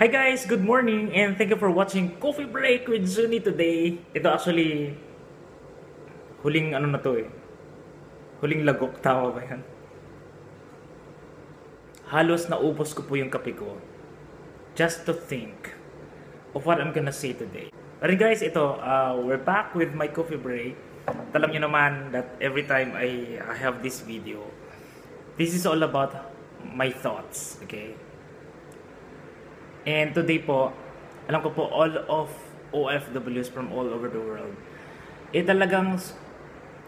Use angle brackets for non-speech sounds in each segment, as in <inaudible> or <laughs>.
Hi guys, good morning and thank you for watching Coffee Break with Zuni today. Ito actually huling ano na to eh. Huling lagok tama ba yan? Halos naubos ko po yung kape ko. Just to think of what I'm gonna say today. Pero guys, ito, uh, we're back with my coffee break. At alam nyo naman that every time I, I have this video, this is all about my thoughts, okay? And today po, alam ko po all of OFWs from all over the world, eh talagang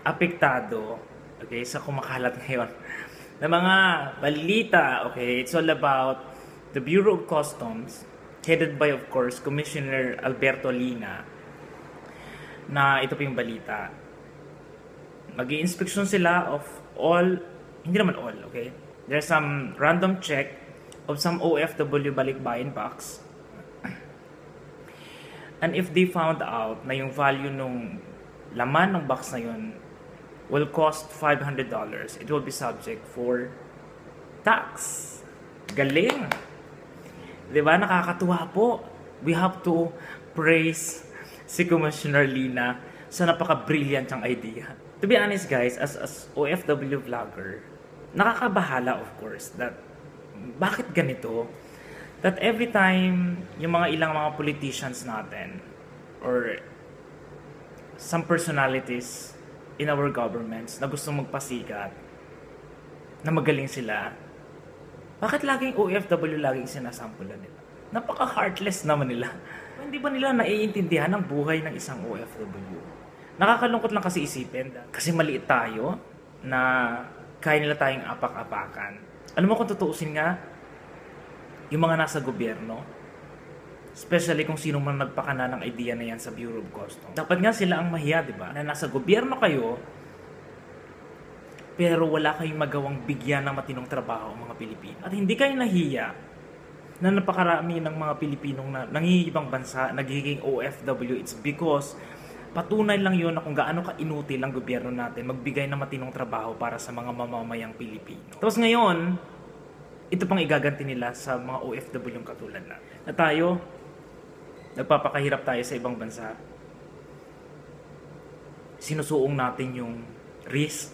apektado, okay, sa kumakalat <laughs> ngayon na mga balita, okay, it's all about the Bureau of Customs, headed by, of course, Commissioner Alberto Lina, na ito po yung balita. mag inspection sila of all, hindi naman all, okay? There's some random check of some OFW balikbayan box. And if they found out na yung value nung laman ng box na yun will cost $500, it will be subject for tax. Galing! Ba? Nakakatuwa po. We have to praise si Commissioner Lina sa napaka-brilliant siyang idea. To be honest guys, as, as OFW vlogger, nakakabahala of course that bakit ganito? That every time yung mga ilang mga politicians natin or some personalities in our governments na gusto magpasikat na magaling sila, bakit laging OFW laging sinasampulan nila? Napaka-heartless naman nila. <laughs> Hindi ba nila naiintindihan ang buhay ng isang OFW? Nakakalungkot lang kasi isipin kasi maliit tayo na kaya nila tayong apak-apakan alam mo kung tutuusin nga, yung mga nasa gobyerno, especially kung sino man nagpakana ng idea na yan sa Bureau of Customs. Dapat nga sila ang mahiya, di ba? Na nasa gobyerno kayo, pero wala kayong magawang bigyan ng matinong trabaho ang mga Pilipino. At hindi kayo nahiya na napakarami ng mga Pilipinong na nangihibang bansa, nagiging OFW. It's because patunay lang yun na kung gaano ka inutil ang gobyerno natin magbigay ng matinong trabaho para sa mga mamamayang Pilipino. Tapos ngayon, ito pang igaganti nila sa mga OFW yung katulad na. Na tayo, nagpapakahirap tayo sa ibang bansa. Sinusuong natin yung risk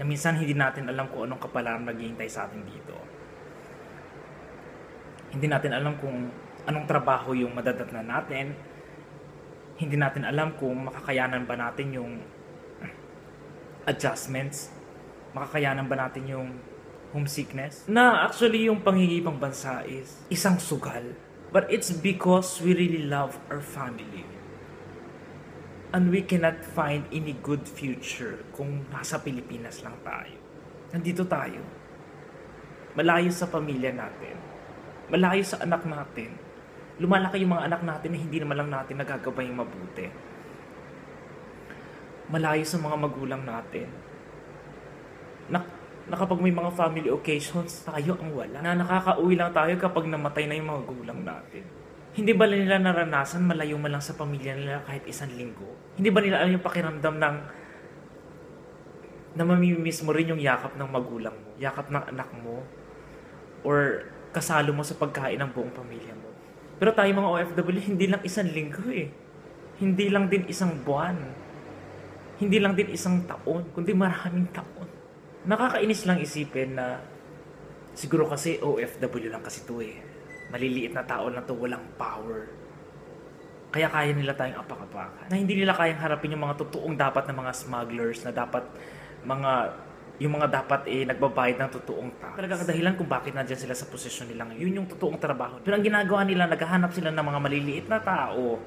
na minsan hindi natin alam kung anong kapalaran naghihintay sa atin dito. Hindi natin alam kung anong trabaho yung madadatnan natin, hindi natin alam kung makakayanan ba natin yung adjustments, makakayanan ba natin yung homesickness. Na actually yung pangingibang bansa is isang sugal. But it's because we really love our family. And we cannot find any good future kung nasa Pilipinas lang tayo. Nandito tayo. Malayo sa pamilya natin. Malayo sa anak natin lumalaki yung mga anak natin na hindi naman lang natin nagagabay yung mabuti. Malayo sa mga magulang natin. Na, na kapag may mga family occasions, tayo ang wala. Na nakakauwi lang tayo kapag namatay na yung mga gulang natin. Hindi ba nila naranasan malayo man lang sa pamilya nila kahit isang linggo? Hindi ba nila alam yung pakiramdam ng na mamimiss mo rin yung yakap ng magulang mo, yakap ng anak mo, or kasalo mo sa pagkain ng buong pamilya mo. Pero tayo mga OFW, hindi lang isang linggo eh. Hindi lang din isang buwan. Hindi lang din isang taon, kundi maraming taon. Nakakainis lang isipin na siguro kasi OFW lang kasi to eh. Maliliit na tao lang to, walang power. Kaya kaya nila tayong apak-apakan. Na hindi nila kayang harapin yung mga totoong dapat na mga smugglers na dapat mga yung mga dapat eh nagbabayad ng totoong tax. Talaga kadahilan kung bakit nandiyan sila sa posisyon nila ngayon. Yun yung totoong trabaho. Pero ang ginagawa nila, naghahanap sila ng mga maliliit na tao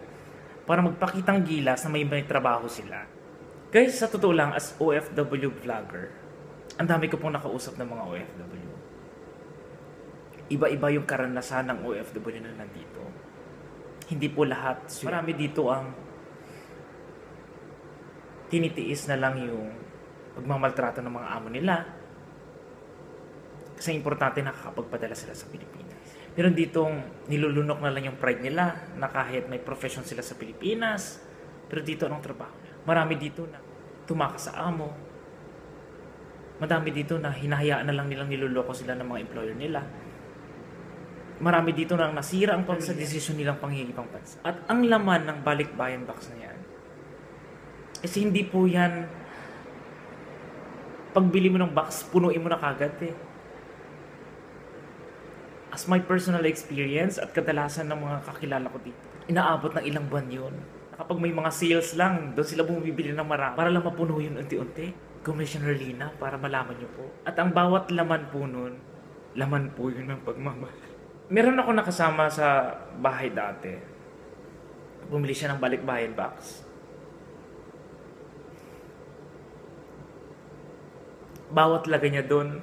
para magpakitang gilas na may may trabaho sila. Guys, sa totoo lang, as OFW vlogger, ang dami ko pong nakausap ng mga OFW. Iba-iba yung karanasan ng OFW na nandito. Hindi po lahat. Marami dito ang tinitiis na lang yung pagmamaltrato ng mga amo nila. Kasi importante nakakapagpadala sila sa Pilipinas. Pero ditong nilulunok na lang yung pride nila na kahit may profession sila sa Pilipinas, pero dito anong trabaho? Marami dito na tumakas sa amo. Madami dito na hinahayaan na lang nilang niluloko sila ng mga employer nila. marami dito nang nasira ang pag sa desisyon nilang panghihiling bansa. At ang laman ng balikbayan box na yan, is hindi po yan pagbili mo ng box, punuin mo na kagad eh. As my personal experience at kadalasan ng mga kakilala ko dito, inaabot ng ilang buwan yun. Kapag may mga sales lang, doon sila bumibili ng marami para lang mapuno yun unti-unti. Commissioner Lina, para malaman nyo po. At ang bawat laman po nun, laman po yun ng pagmamahal. Meron ako nakasama sa bahay dati. Bumili siya ng balikbayan box. Bawat lagay niya doon,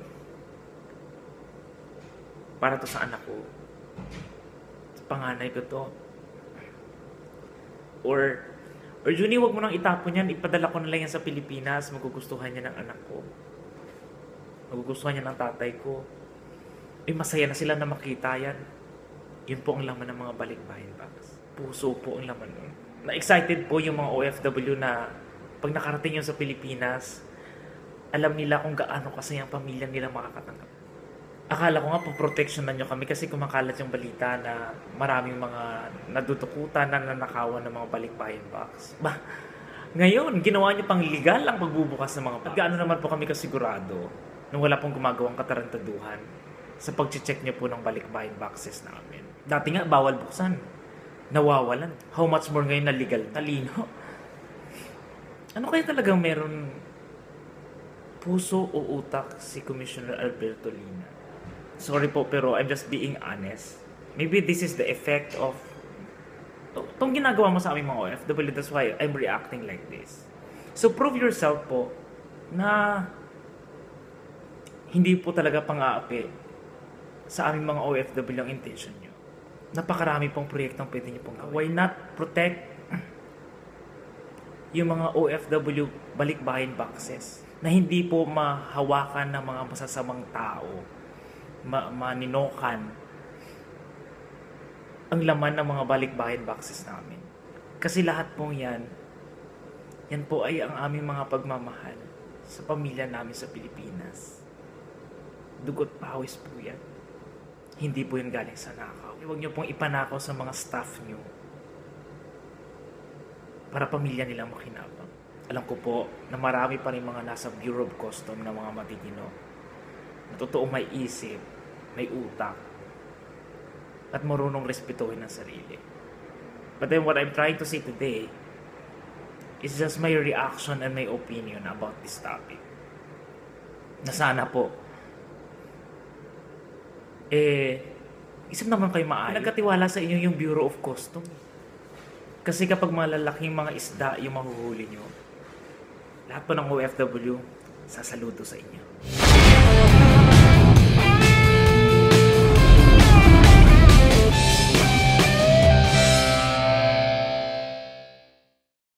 para to sa anak ko. Sa panganay ko to. Or, or Juni, wag mo nang itapon yan. Ipadala ko na lang yan sa Pilipinas. Magugustuhan niya ng anak ko. Magugustuhan niya ng tatay ko. Eh, masaya na sila na makita yan. Yun po ang laman ng mga balikbayan box. Puso po ang laman nun. Na-excited po yung mga OFW na pag nakarating yun sa Pilipinas, alam nila kung gaano kasi ang pamilya nila makakatanggap. Akala ko nga po protection na nyo kami kasi kumakalat yung balita na maraming mga nadutukutan na nanakawan ng mga balikbayan box. Ba, ngayon, ginawa nyo pang legal ang pagbubukas ng mga box. At gaano naman po kami kasigurado nung wala pong gumagawang katarantaduhan sa pag-check nyo po ng balikbayan boxes namin. Dati nga, bawal buksan. Nawawalan. How much more ngayon na legal? Talino. Ano kaya talagang meron puso o utak si Commissioner Alberto Lina? Sorry po, pero I'm just being honest. Maybe this is the effect of itong ginagawa mo sa aming mga OFW. That's why I'm reacting like this. So prove yourself po na hindi po talaga pang-aapi sa aming mga OFW ang intention nyo. Napakarami pong proyektong pwede nyo pong gawin. Why not protect <clears throat> yung mga OFW balikbayan boxes na hindi po mahawakan ng mga masasamang tao ma- maninokan ang laman ng mga balikbayan boxes namin. Kasi lahat po yan, yan po ay ang aming mga pagmamahal sa pamilya namin sa Pilipinas. Dugot pawis po yan. Hindi po yan galing sa nakaw. Huwag niyo pong ipanakaw sa mga staff niyo para pamilya nilang makinabang. Alam ko po na marami pa rin mga nasa Bureau of Custom na mga matitino na totoong may isip, may utak, at marunong respetuhin ang sarili. But then what I'm trying to say today is just my reaction and my opinion about this topic. Na sana po, eh, isip naman kayo maayos. Nagkatiwala sa inyo yung Bureau of Custom. Kasi kapag malalaking mga isda yung mahuhuli nyo, lahat po ng OFW, sasaludo sa inyo.